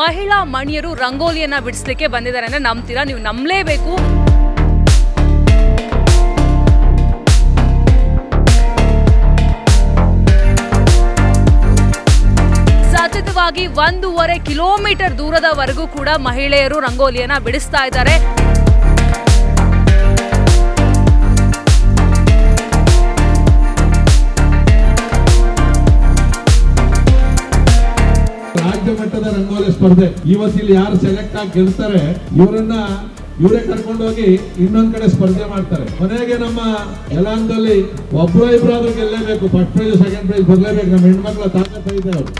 ಮಣಿಯರು ರಂಗೋಲಿಯನ್ನ ಬಿಡಿಸ್ಲಿಕ್ಕೆ ಬಂದಿದ್ದಾರೆ ಅಂದ್ರೆ ನಂಬ್ತೀರಾ? ನೀವು ನಂಬಲೇಬೇಕು. ಸತತವಾಗಿ ಒಂದೂವರೆ ಕಿಲೋಮೀಟರ್ ದೂರದವರೆಗೂ ಕೂಡ ಮಹಿಳೆಯರು ರಂಗೋಲಿಯನ್ನ ಬಿಡಿಸ್ತಾ ಇದ್ದಾರೆ. ಮಟ್ಟದ ರಂಗೋಲಿ ಸ್ಪರ್ಧೆ. ಇವತ್ತಿಲ್ಲಿ ಯಾರು ಸೆಲೆಕ್ಟ್ ಆಗಿ ಗೆಲ್ತಾರೆ, ಇವರನ್ನ ಇವರೇ ಕರ್ಕೊಂಡು ಹೋಗಿ ಇನ್ನೊಂದ್ ಕಡೆ ಸ್ಪರ್ಧೆ ಮಾಡ್ತಾರೆ. ಕೊನೆಗೆ ನಮ್ಮ ಯಲಾಂದಲ್ಲಿ ಒಬ್ರು ಇಬ್ರಾದ್ರೂ ಗೆಲ್ಲೇಬೇಕು. ಫಸ್ಟ್ ಪ್ರೈಸ್ ಸೆಕೆಂಡ್ ಪ್ರೈಸ್ ಬರ್ಲೇಬೇಕು. ನಮ್ಮ ಹೆಣ್ಮಕ್ಳ ತಾಕತ್ ಅವರು ಅವ್ರು.